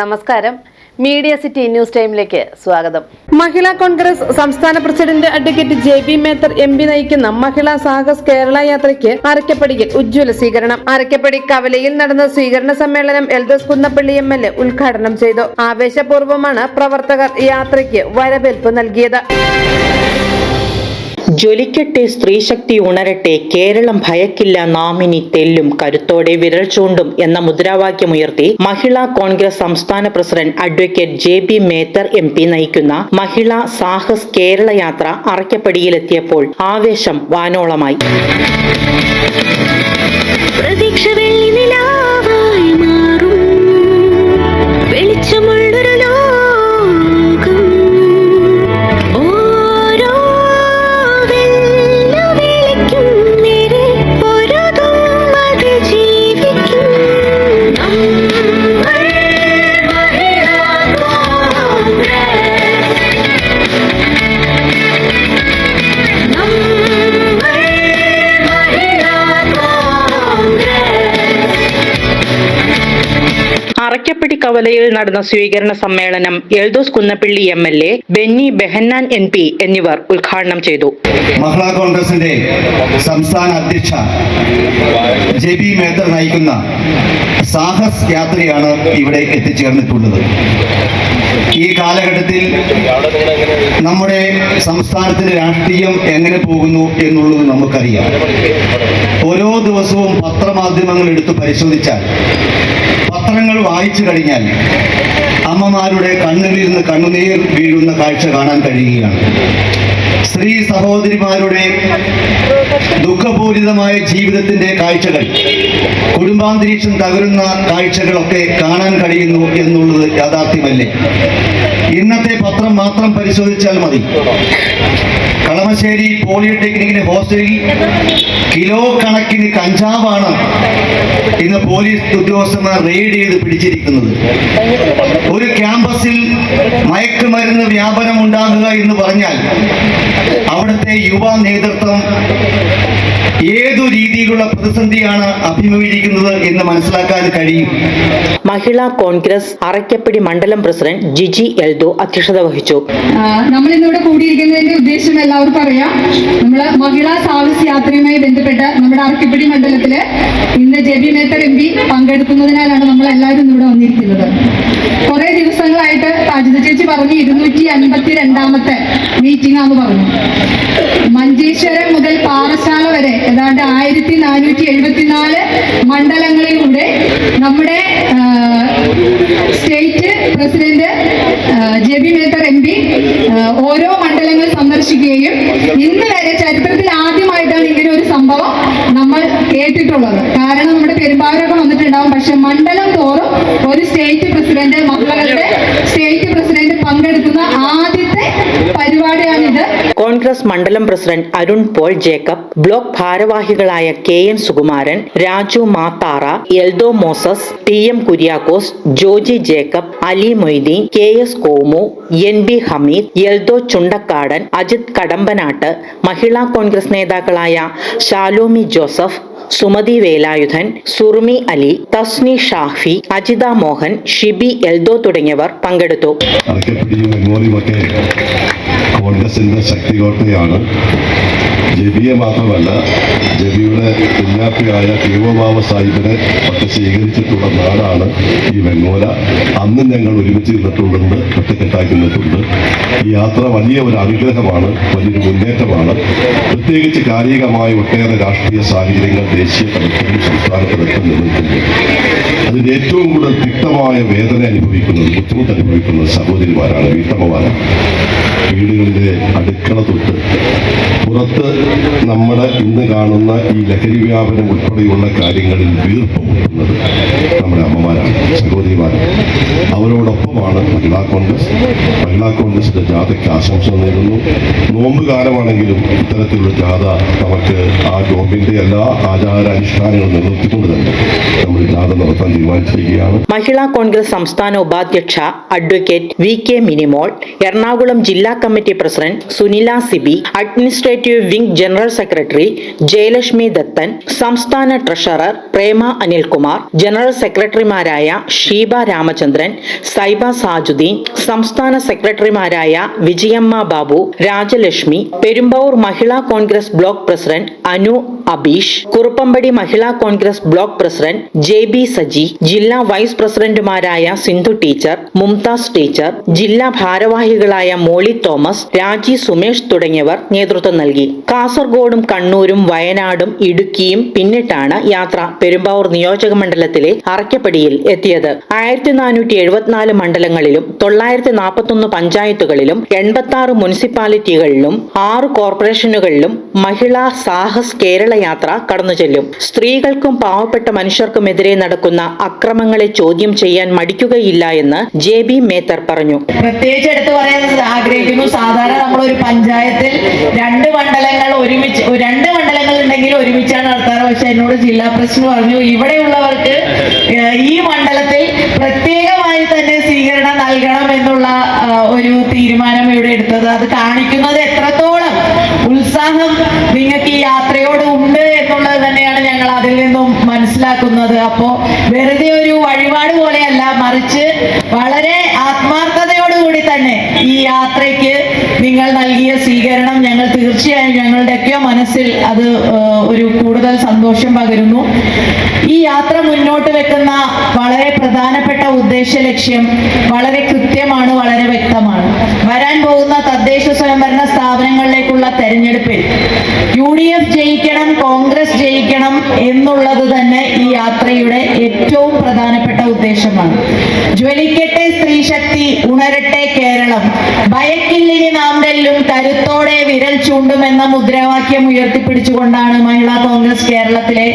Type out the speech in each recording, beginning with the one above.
നമസ്കാരം. Media city news ടൈമിലേക്ക് സ്വാഗതം. മഹിളാ കോൺഗ്രസ് സംസ്ഥാന president advocate J B Mather M P നയിക്കുന്ന മഹിളാ സാഹസ് കേരള യാത്രയ്ക്ക് അരക്കപ്പടിയിൽ ഉജ്ജ്വല സ്വീകരണം. അരക്കപ്പടി കവലയിൽ നടന്ന സ്വീകരണ സമ്മേളനം Eldhose Kunnappally M L A ഉദ്ഘാടനം ചെയ്തു. ആവേശപൂർവമാണ് പ്രവർത്തകർ യാത്രയ്ക്ക് വരവേൽപ്പ് നൽകിയത്. ജ്വലിക്കട്ടെ സ്ത്രീശക്തി ഉണരട്ടെ കേരളം ഭയക്കില്ല നാമിനി തെല്ലും കരുത്തോടെ വിരൽ ചൂണ്ടും എന്ന മുദ്രാവാക്യമുയർത്തി മഹിളാ കോൺഗ്രസ് സംസ്ഥാന president advocate J B Mather M P നയിക്കുന്ന മഹിളാ സാഹസ് കേരള യാത്ര അറക്കപ്പടിയിലെത്തിയപ്പോൾ ആവേശം വാനോളമായി. പ്രതീക്ഷ വെള്ളി നിലാവായി മാറും വെളിച്ചമുള്ളൊരു കവലയിൽ നടന്ന സ്വീകരണ സമ്മേളനം Eldhose Kunnappally M L A Benny Behanan N P എന്നിവർ ഉദ്ഘാടനം ചെയ്തു. മഹിളാ കോൺഗ്രസിന്റെ സംസ്ഥാന അധ്യക്ഷ ജെ ബി മേത്തർ നയിക്കുന്ന സാഹസ് യാത്രയാണ് ഇവിടെ എത്തിച്ചേർന്നിട്ടുള്ളത്. ഈ കാലഘട്ടത്തിൽ നമ്മുടെ സംസ്ഥാനത്തിന്റെ രാഷ്ട്രീയം എങ്ങനെ പോകുന്നു എന്നുള്ളത് നമുക്കറിയാം. ഓരോ ദിവസവും പത്രമാധ്യമങ്ങൾ എടുത്ത് പരിശോധിച്ചാൽ പത്രങ്ങൾ വായിച്ചു കഴിഞ്ഞാൽ അമ്മമാരുടെ കണ്ണുകളിൽ നിന്ന് കണ്ണുനീർ വീഴുന്ന കാഴ്ച കാണാൻ കഴിയുകയാണ്. സ്ത്രീ സഹോദരിമാരുടെ ദുഃഖപൂരിതമായ ജീവിതത്തിന്റെ കാഴ്ചകൾ കുടുംബാന്തരീക്ഷം തകരുന്ന കാഴ്ചകളൊക്കെ കാണാൻ കഴിയുന്നു എന്നുള്ളത് യാഥാർത്ഥ്യമല്ലേ? ഇന്നത്തെ പത്രം മാത്രം പരിശോധിച്ചാൽ മതി. കളമശ്ശേരി പോളിടെക്നിക്കിന്റെ ഹോസ്റ്റലിൽ കിലോ കണക്കിന് കഞ്ചാവാണ് ഇന്ന് പോലീസ് ഉദ്യോഗസ്ഥന്മാർ റെയ്ഡ് ചെയ്ത് പിടിച്ചിരിക്കുന്നത്. ഒരു ക്യാമ്പസിൽ മയക്കുമരുന്ന് വ്യാപനം ഉണ്ടാകുക എന്ന് പറഞ്ഞാൽ യുവ നേതൃത്വം ഏതു രീതിയിലുള്ള പ്രതിസന്ധിയാണ് അഭിമുഖീകരിക്കുന്നത് എന്ന് മനസ്സിലാക്കാൻ കഴിയും? മഹിളാ കോൺഗ്രസ് അറയ്ക്കപ്പടി മണ്ഡലം പ്രസിഡന്റ് ജിജി എൽദോ അധ്യക്ഷത വഹിച്ചു. നമ്മൾ ഇന്നിവിടെ കൂടിയിരിക്കുന്നതിന്റെ ഉദ്ദേശം എല്ലാവർക്കും അറിയാം നമ്മൾ മഹിളാ സാഹസ് യാത്രയുമായി ബന്ധപ്പെട്ട് നമ്മുടെ അറക്കിപ്പടി മണ്ഡലത്തിൽ ഇന്ന് J B Mather M P പങ്കെടുക്കുന്നതിനാലാണ് നമ്മൾ എല്ലാവരും ഇന്നിവിടെ വന്നിരിക്കുന്നത്. കുറെ പറഞ്ഞു ഇരുന്നൂറ്റി അൻപത്തി രണ്ടാമത്തെ മീറ്റിംഗ് ആന്ന് പറഞ്ഞു. മഞ്ചേശ്വരം മുതൽ പാറശാല വരെ ഏതാണ്ട് ആയിരത്തി നാനൂറ്റി എഴുപത്തിനാല് മണ്ഡലങ്ങളിലൂടെ നമ്മുടെ state president Jebi Mather M P ഓരോ മണ്ഡലങ്ങൾ സന്ദർശിക്കുകയും ഇന്ന് വരെ ചരിത്രത്തിൽ ആദ്യമായിട്ടാണ് ഇങ്ങനെ ഒരു സംഭവം നമ്മൾ കേട്ടിട്ടുള്ളത്. കാരണം നമ്മുടെ പെരുമ്പാവൂരൊക്കെ വന്നിട്ടുണ്ടാവും പക്ഷെ മണ്ഡലം തോറും ഒരു സ്റ്റേറ്റ് പ്രസിഡന്റ് മക്കളുടെ സ്റ്റേറ്റ് കോൺഗ്രസ് മണ്ഡലം പ്രസിഡന്റ് അരുൺ പോൾ ജേക്കബ് ബ്ലോക്ക് ഭാരവാഹികളായ K N Sukumaran Raju Mathara Eldho Moses T M Kuriakose Joji Jacob Ali Moideen K S Komu N B Hameed Eldho Chundakkadan Ajith Kadambanatt Mahila Congress നേതാക്കളായ ഷാലോമി ജോസഫ് സുമതി വേലായുധൻ സുർമി അലി തസ്നി ഷാഫി അജിത മോഹൻ ഷിബി എൽദോ തുടങ്ങിയവർ പങ്കെടുത്തു. അറക്കപ്പിടിയും ശക്തി കോൺഗ്രസിന്റെ ശക്തികോട്ടയാണ്. ജബിയെ മാത്രമല്ല ജബിയുടെ കുഞ്ഞാപ്പിയായ ദേവമാവ സാഹിബിനെ ഒക്കെ സ്വീകരിച്ചിട്ടുള്ള നാടാണ് ഈ വെങ്ങോല. അന്ന് ഞങ്ങൾ ഒരുമിച്ച് നിന്നിട്ടുണ്ടുണ്ട് ഒറ്റക്കെട്ടാക്കി നിന്നിട്ടുണ്ട് ഈ യാത്ര വലിയ ഒരു അനുഗ്രഹമാണ് വലിയൊരു മുന്നേറ്റമാണ്. പ്രത്യേകിച്ച് കായികമായ ഒട്ടേറെ രാഷ്ട്രീയ സാഹചര്യങ്ങൾ ദേശീയ തലത്തിലും സംസ്ഥാന തലത്തിലും നിലനിൽക്കുന്നു അതിൽ ഏറ്റവും കൂടുതൽ തിക്തമായ വേദന അനുഭവിക്കുന്നത് ബുദ്ധിമുട്ട് അനുഭവിക്കുന്നത് സഹോദരിമാരാണ് വീട്ടമ്മമാരാണ്. വീടുകളിലെ അടുക്കള തൊട്ട് പുറത്ത് നമ്മുടെ ഇന്ന് കാണുന്ന ഈ ലഹരി വ്യാപനം ഉൾപ്പെടെയുള്ള കാര്യങ്ങളിൽ വീർപ്പ് മുട്ടുന്നത് നമ്മുടെ അമ്മമാരാണ് സഹോദരിമാരാണ്. അവരോടൊപ്പമാണ് മഹിളാ കോൺഗ്രസ്. മഹിളാ കോൺഗ്രസിന്റെ ജാഥയ്ക്ക് ആശംസ നേരുന്നു. നോമ്പ് കാലമാണെങ്കിലും ഇത്തരത്തിലുള്ള ജാഥ നമുക്ക് ആ നോമ്പിന്റെ എല്ലാ ആചാരാനുഷ്ഠാനങ്ങളും നിലനിർത്തിക്കൊണ്ട് തന്നെ നമ്മൾ ജാഥ നടത്താൻ തീരുമാനിച്ചിരിക്കുകയാണ്. മഹിളാ കോൺഗ്രസ് സംസ്ഥാന ഉപാധ്യക്ഷ advocate V K Minimol Ernakulam ജില്ലാ committee president Sunila Sibi administrative wing general secretary Jayalakshmi Dathan സംസ്ഥാന ട്രഷറർ പ്രേമ അനിൽകുമാർ ജനറൽ സെക്രട്ടറിമാരായ ഷീബ രാമചന്ദ്രൻ സൈബ സാജുദ്ദീൻ സംസ്ഥാന സെക്രട്ടറിമാരായ Vijayamma Babu Rajalakshmi Perumbavoor Mahila Congress block president Anu Abeesh Kuruppampady Mahila Congress block president J B Saji ജില്ലാ vice പ്രസിഡന്റുമാരായ Sindhu teacher Mumtaz teacher ജില്ലാ ഭാരവാഹികളായ Molly Thomas രാജി സുമേഷ് തുടങ്ങിയവർ നേതൃത്വം നൽകി. കാസർഗോഡും കണ്ണൂരും വയനാടും ഇടുക്കിയും പിന്നിട്ടാണ് യാത്ര പെരുമ്പാവൂർ നിയോജക മണ്ഡലത്തിലെ അറക്കപ്പടിയിൽ എത്തിയത്. ആയിരത്തി നാനൂറ്റി എഴുപത്തിനാല് മണ്ഡലങ്ങളിലും തൊള്ളായിരത്തി നാൽപ്പത്തൊന്ന് പഞ്ചായത്തുകളിലും എൺപത്തി ആറ് മുനിസിപ്പാലിറ്റികളിലും ആറ് കോർപ്പറേഷനുകളിലും മഹിളാ സാഹസ് കേരള യാത്ര കടന്നു ചെല്ലും. സ്ത്രീകൾക്കും പാവപ്പെട്ട മനുഷ്യർക്കും മനുഷ്യർക്കുമെതിരെ നടക്കുന്ന അക്രമങ്ങളെ ചോദ്യം ചെയ്യാൻ മടിക്കുകയില്ല എന്ന് ജെ ബി മേത്തർ പറഞ്ഞു. പ്രത്യേകിച്ച് എടുത്തു പറയാൻ ആഗ്രഹിക്കുന്നു. സാധാരണ നമ്മൾ ഒരു പഞ്ചായത്തിൽ രണ്ട് മണ്ഡലങ്ങൾ ഒരുമിച്ച് രണ്ട് മണ്ഡലങ്ങൾ ഉണ്ടെങ്കിൽ ഒരുമിച്ചാണ് നടത്താറ്. പക്ഷെ എന്നോട് ജില്ലാ പ്രസിഡന്റ് പറഞ്ഞു ഇവിടെയുള്ളവർക്ക് ഈ മണ്ഡലത്തിൽ പ്രത്യേകമായി തന്നെ സ്വീകരണം നൽകണം എന്നുള്ള ഒരു തീരുമാനം ഇവിടെ എടുത്തത്. അത് കാണിക്കുന്നത് എത്രത്തോളം ഉത്സാഹം നിങ്ങൾക്ക് ഈ യാത്രയോട് ഉണ്ട് എന്നുള്ളത് തന്നെയാണ് ഞങ്ങൾ അതിൽ നിന്നും മനസ്സിലാക്കുന്നത്. അപ്പോ വെറുതെ ഒരു വഴിപാട് പോലെയല്ല മറിച്ച് വളരെ ആത്മാർത്ഥതയോടുകൂടി തന്നെ ഈ യാത്രയ്ക്ക് നിങ്ങൾ നൽകിയ സ്വീകരണം ഞങ്ങൾ തീർച്ചയായും ഞങ്ങളുടെയൊക്കെ മനസ്സിൽ അത് ഒരു കൂടുതൽ സന്തോഷം പകരുന്നു. ഈ യാത്ര മുന്നോട്ട് വെക്കുന്ന വളരെ പ്രധാനപ്പെട്ട ഉദ്ദേശ ലക്ഷ്യം വളരെ കൃത്യമാണ് വളരെ വ്യക്തമാണ്. വരാൻ പോകുന്ന തദ്ദേശ സ്വയംഭരണ സ്ഥാപനങ്ങളിലേക്കുള്ള തെരഞ്ഞെടുപ്പിൽ യു ഡി എഫ് ജയിക്കണം കോൺഗ്രസ് ജയിക്കണം എന്നുള്ളത് തന്നെ ഈ യാത്രയുടെ ഏറ്റവും പ്രധാനപ്പെട്ട ഉദ്ദേശമാണ്. ജ്വലിക്കട്ടെ സ്ത്രീശക്തി ഉണരട്ടെ കേരളം. ഭയക്കില്ലിനി നാം തെല്ലും കരുത്തോടെ വിരൽ ചൂണ്ടുമെന്ന മുദ്രാവാക്യം ഉയർത്തിപ്പിടിച്ചുകൊണ്ടാണ് മഹിളാ കോൺഗ്രസ് കേരളത്തിലെ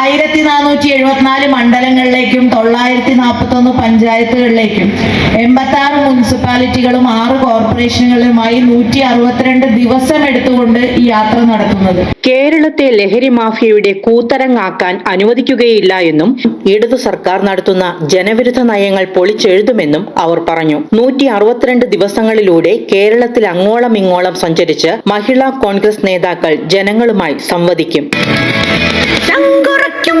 ആയിരത്തി നാനൂറ്റി എഴുപത്തിനാല് മണ്ഡലങ്ങളിലേക്കും തൊള്ളായിരത്തി നാൽപ്പത്തി ഒന്ന് പഞ്ചായത്തുകളിലേക്കും എൺപത്തി ആറ് മുനിസിപ്പാലിറ്റികളും ആറ് കോർപ്പറേഷനുകളുമായി നൂറ്റി അറുപത്തിരണ്ട് ദിവസം എടുത്തുകൊണ്ട് ഈ യാത്ര നടത്തുന്നത്. കേരളത്തെ ലഹരി മാഫിയയുടെ കൂത്തരങ്ങാക്കാൻ അനുവദിക്കുകയില്ല എന്നും ഇടതു സർക്കാർ നടത്തുന്ന ജനവിരുദ്ധ നയങ്ങൾ പൊളിച്ചെഴുതുമെന്നും അവർ പറഞ്ഞു. നൂറ്റി അറുപത്തിരണ്ട് ദിവസങ്ങളിലൂടെ കേരളത്തിൽ അങ്ങോളം ഇങ്ങോളം സഞ്ചരിച്ച് മഹിളാ കോൺഗ്രസ് നേതാക്കൾ ജനങ്ങളുമായി സംവദിക്കും. ചങ്കുറയ്ക്കും